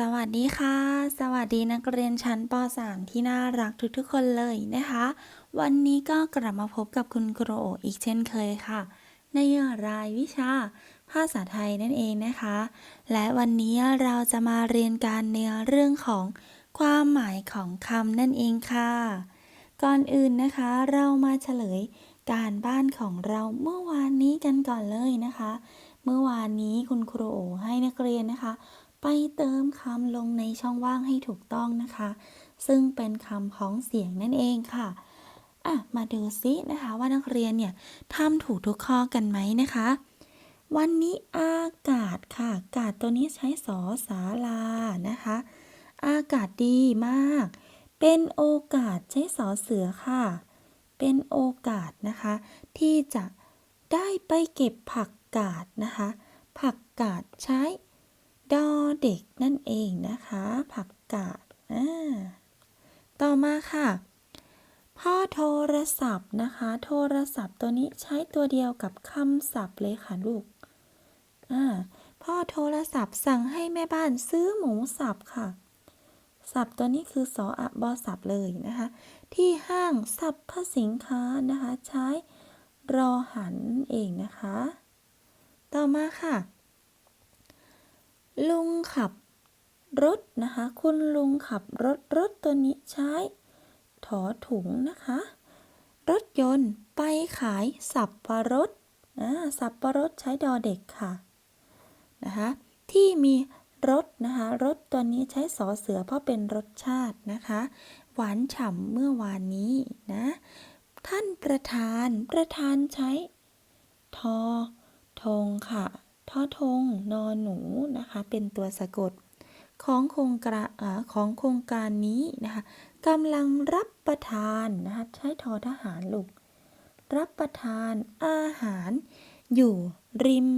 สวัสดีค่ะ สวัสดีนักเรียนชั้นป .3 ที่น่ารักทุกๆคนเลยนะคะ วันนี้ก็กลับมาพบกับคุณครูโออีกเช่นเคยค่ะ ในรายวิชา ภาษาไทยนั่นเองนะคะ และวันนี้เราจะมาเรียนการในเรื่องของความหมายของคำนั่นเองค่ะ ก่อนอื่นนะคะเรามาเฉลยการบ้านของเราเมื่อวานนี้กันก่อนเลยนะคะ เมื่อวานนี้คุณครูโอให้นักเรียนนะคะ ไปเติมคำลงในช่องว่างให้ถูกต้องนะคะ ซึ่งเป็นคำพ้องเสียงนั่นเองค่ะอะมาดูซินะคะว่านักเรียนเนี่ยทำถูกทุกข้อกันไหมนะคะ วันนี้อากาศค่ะ อากาศตัวนี้ใช้สอสาลานะคะ อากาศดีมาก เป็นโอกาสใช้สอเสือค่ะ เป็นโอกาสนะคะ ที่จะได้ไปเก็บผักกาดนะคะ ผักกาดใช้ ดอเด็กนั่นเองนะคะ ผักกาดอ่าต่อมาค่ะ พ่อโทรศัพท์นะคะ โทรศัพท์ตัวนี้ใช้ตัวเดียวกับคำศัพท์เลยค่ะลูกอ่าพ่อโทรศัพท์สั่งให้แม่บ้านซื้อหมูสับค่ะ สับตัวนี้คือสออะบอสับเลยนะคะ ที่ห้างสับพสินค้านะคะ ใช้รอหันเองนะคะ ต่อมาค่ะ ลุงขับรถนะคะ คุณลุงขับรถรถตัวนี้ใช้ ถอถุงนะคะ รถยนต์ไปขายสับปะรดอ่าสับปะรดใช้ดอเด็กค่ะนะคะที่มีรสนะคะรสตัวนี้ใช้สอเสือเพราะเป็นรสชาตินะคะ หวานฉ่ำเมื่อวานนี้นะท่านประธานประธานใช้ ทอทงค่ะ ทอทงนอนหนูนะคะเป็นตัวสะกดของโครงการอ่าของโครงการนี้นะคะกำลังรับประทานนะคะใช้ทอทหารลูกรับประทานอาหารอยู่ริม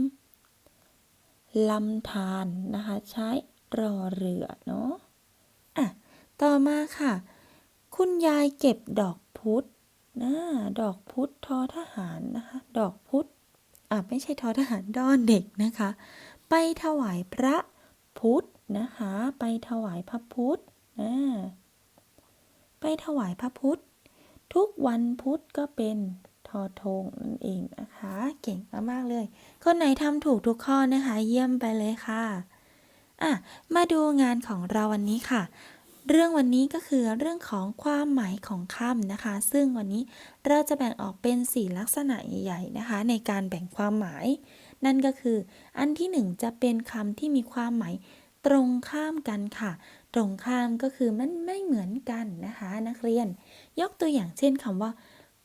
ลำธารนะคะใช้รอเรือเนาะอะต่อมาค่ะ คุณยายเก็บดอกพุธนะดอกพุธทอทหารนะคะดอกพุธ อะไม่ใช่ทอทหารดอนเด็กนะคะ ไปถวายพระพุทธนะคะ ไปถวายพระพุทธอ่าไปถวายพระพุทธ ทุกวันพุธก็เป็นทอทงนั่นเองนะคะ เก่งมากๆเลย คนไหนทำถูกทุกข้อนะคะ เยี่ยมไปเลยค่ะอะ มาดูงานของเราวันนี้ค่ะ เรื่องวันนี้ก็คือเรื่องของความหมายของคำนะคะ ซึ่งวันนี้เราจะแบ่งออกเป็น 4 ลักษณะใหญ่ๆนะคะ ในการแบ่งความหมาย นั่นก็คือ อันที่หนึ่งจะเป็นคำที่มีความหมายตรงข้ามกันค่ะ ตรงข้ามก็คือมันไม่เหมือนกันนะคะ นักเรียน ยกตัวอย่างเช่นคำว่า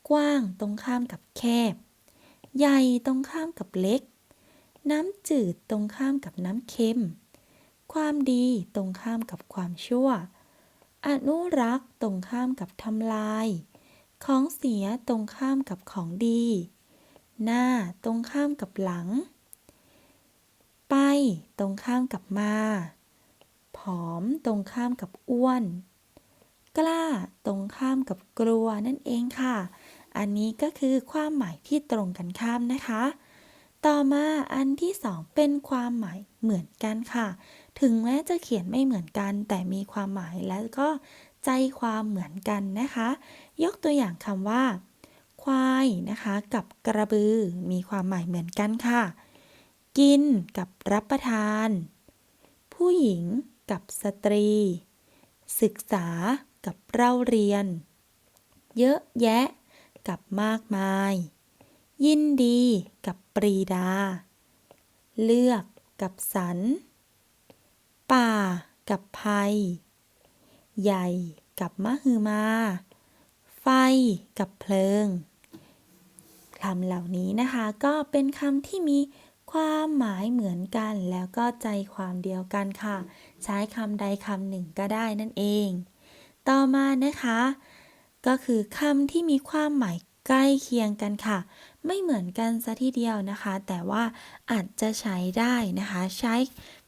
กว้างตรงข้ามกับแคบ ใหญ่ตรงข้ามกับเล็ก น้ำจืดตรงข้ามกับน้ำเค็ม ความดีตรงข้ามกับความชั่ว อนุรักษ์ตรงข้ามกับทำลาย ของเสียตรงข้ามกับของดี หน้าตรงข้ามกับหลัง ไปตรงข้ามกับมา ผอมตรงข้ามกับอ้วน กล้าตรงข้ามกับกลัวนั่นเองค่ะ อันนี้ก็คือความหมายที่ตรงกันข้ามนะคะ ต่อมาอันที่สองเป็นความหมายเหมือนกันค่ะ ถึงแม้จะเขียนไม่เหมือนกัน แต่มีความหมายและก็ใจความเหมือนกันนะคะ ยกตัวอย่างคำว่า ควายนะคะ กับกระบือ มีความหมายเหมือนกันค่ะ กินกับรับประทาน ผู้หญิงกับสตรี ศึกษากับเล่าเรียน เยอะแยะ กับมากมาย ยินดีกับปรีดา เลือกกับสรร ป่า กับภัย ใหญ่ กับมะฮือมา ไฟ กับเพลิงคำเหล่านี้นะคะก็เป็นคำที่มีความหมายเหมือนกัน แล้วก็ใจความเดียวกันค่ะ ใช้คำใดคำหนึ่งก็ได้นั่นเอง ต่อมานะคะ ก็คือคำที่มีความหมายใกล้เคียงกันค่ะ ไม่เหมือนกันซะทีเดียวนะคะ แต่ว่าอาจจะใช้ได้นะคะ ใช้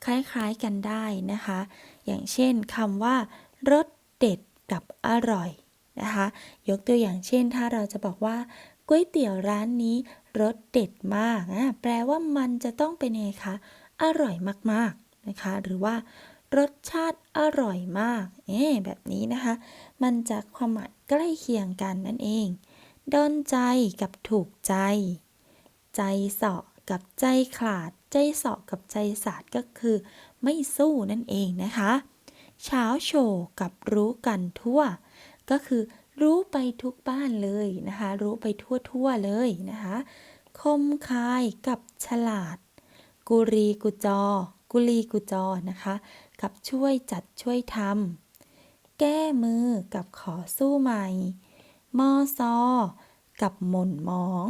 คล้ายๆกันได้นะคะ อย่างเช่นคำว่ารสเด็ดกับอร่อยนะคะ ยกตัวอย่างเช่น ถ้าเราจะบอกว่าก๋วยเตี๋ยวร้านนี้รสเด็ดมากอะแปลว่ามันจะต้องเป็นไงคะ อร่อยมากๆนะคะ หรือว่ารสชาติอร่อยมาก เอ๊แบบนี้นะคะ มันจะความหมายใกล้เคียงกันนั่นเอง ดนใจกับถูกใจ ใจเสาะกับใจขาด ใจเสาะกับใจสาดก็คือ ไม่สู้นั่นเองนะคะเช้าโชว์กับรู้กันทั่ว ก็คือรู้ไปทุกบ้านเลยนะคะ รู้ไปทั่วๆเลยนะคะ คมคายกับฉลาด กุรีกุจอ กุลีกุจอนะคะ กับช่วยจัดช่วยทำแก้มือกับขอสู้ใหม่ มอซอ กับหม่นหมอง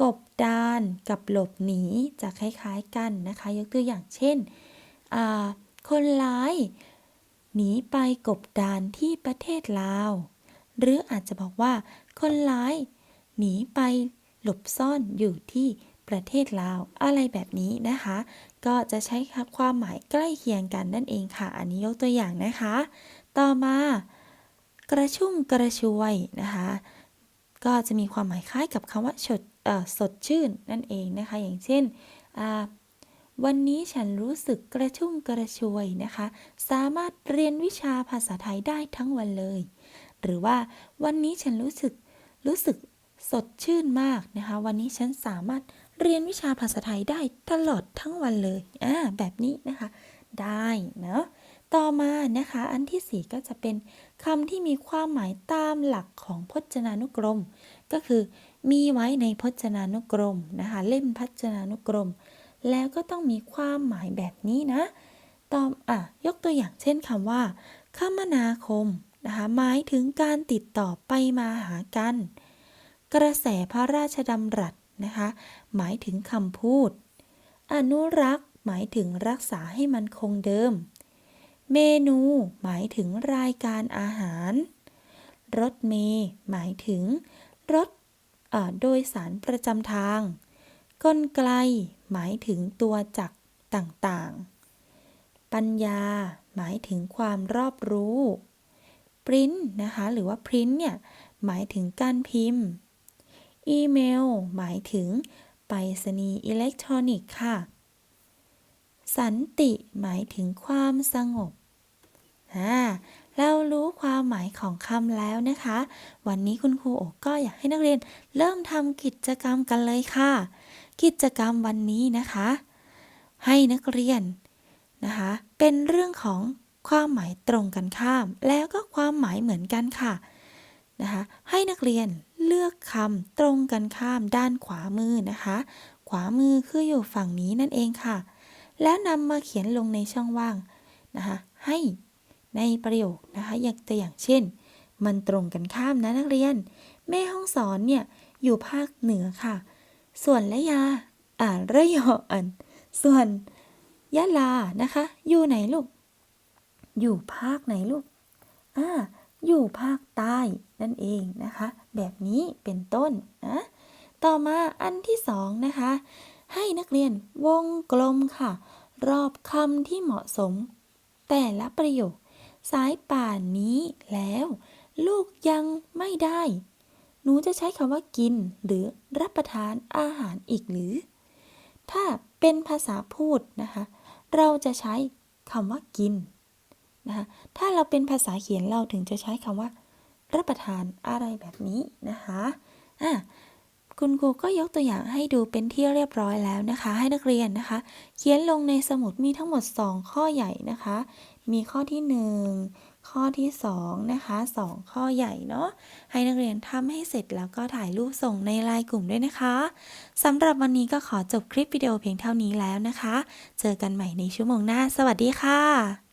กบดานกับหลบหนีจะคล้ายๆกันนะคะ ยกตัวอย่างเช่น คนร้าย หนีไปกบดานที่ประเทศลาว หรืออาจจะบอกว่า คนร้าย หนีไปหลบซ่อนอยู่ที่ประเทศลาวอะไรแบบนี้นะคะ ก็จะใช้ความหมายใกล้เคียงกันนั่นเองค่ะ อันนี้ยกตัวอย่างนะคะ ต่อมา กระชุ่มกระชวยนะคะก็จะมีความหมายคล้ายกับคำว่าสดสดชื่นนั่นเองนะคะ อย่างเช่น วันนี้ฉันรู้สึกกระชุ่มกระชวยนะคะ สามารถเรียนวิชาภาษาไทยได้ทั้งวันเลย หรือว่าวันนี้ฉันรู้สึกรู้สึกสดชื่นมากนะคะ วันนี้ฉันสามารถเรียนวิชาภาษาไทยได้ตลอดทั้งวันเลยอ่าแบบนี้นะคะ ได้เนาะ ต่อมานะคะอันที่สี่ก็จะเป็นคำที่มีความหมายตามหลักของพจนานุกรม ก็คือ มีไว้ในพจนานุกรมนะคะเล่มพจนานุกรม แล้วก็ต้องมีความหมายแบบนี้นะต่ออะยกตัวอย่างเช่นคำว่า คมนาคมนะคะหมายถึงการติดต่อไปมาหากัน กระแสพระราชดำรัสนะคะหมายถึงคำพูด อนุรักษ์หมายถึงรักษาให้มันคงเดิม เมนูหมายถึงรายการอาหาร รถเมล์หมายถึงรถโดยสารประจำทาง กลไกลหมายถึงตัวจักรต่างๆ ปัญญาหมายถึงความรอบรู้ปริ้นนะคะหรือว่าพริ้นเนี่ยหมายถึงการพิมพ์ อีเมล หมายถึงไปรษณีย์อิเล็กทรอนิกส์ค่ะ สันติหมายถึงความสงบ เรารู้ความหมายของคำแล้วนะคะ วันนี้คุณครูโอก็อยากให้นักเรียนเริ่มทำกิจกรรมกันเลยค่ะ กิจกรรมวันนี้นะคะ ให้นักเรียนนะคะ เป็นเรื่องของความหมายตรงกันข้าม แล้วก็ความหมายเหมือนกันค่ะนะคะให้นักเรียนเลือกคำตรงกันข้ามด้านขวามือนะคะ ขวามือคืออยู่ฝั่งนี้นั่นเองค่ะ แล้วนำมาเขียนลงในช่องว่างนะคะให้ ในประโยคนะคะอย่างตัวอย่างเช่น มันตรงกันข้ามนะนักเรียน แม่ห้องสอนเนี่ยอยู่ภาคเหนือค่ะ ส่วนละยาอ่าระยออัน ส่วนยะลานะคะ อยู่ไหนลูก อยู่ภาคไหนลูกอ่าอยู่ภาคใต้นั่นเองนะคะ แบบนี้เป็นต้นนะต่อมาอันที่สองนะคะ ให้นักเรียนวงกลมค่ะ รอบคำที่เหมาะสม แต่ละประโยค สายป่านนี้แล้ว ลูกยังไม่ได้ หนูจะใช้คำว่ากิน หรือรับประทานอาหารอีกหรือ ถ้าเป็นภาษาพูดนะคะ เราจะใช้คำว่ากินนะคะถ้าเราเป็นภาษาเขียนเราถึงจะใช้คำว่า รับประทานอะไรแบบนี้นะคะอะ คุณครูก็ยกตัวอย่างให้ดูเป็นที่เรียบร้อยแล้วนะคะ ให้นักเรียนนะคะ เขียนลงในสมุดมีทั้งหมด 2 ข้อใหญ่นะคะ มีข้อที่ 1 ข้อที่2นะคะ 2 ข้อใหญ่เนาะให้นักเรียนทำให้เสร็จแล้วก็ถ่ายรูปส่งในไลน์กลุ่มด้วยนะคะสำหรับวันนี้ก็ขอจบคลิปวิดีโอเพียงเท่านี้แล้วนะคะ เจอกันใหม่ในชั่วโมงหน้า สวัสดีค่ะ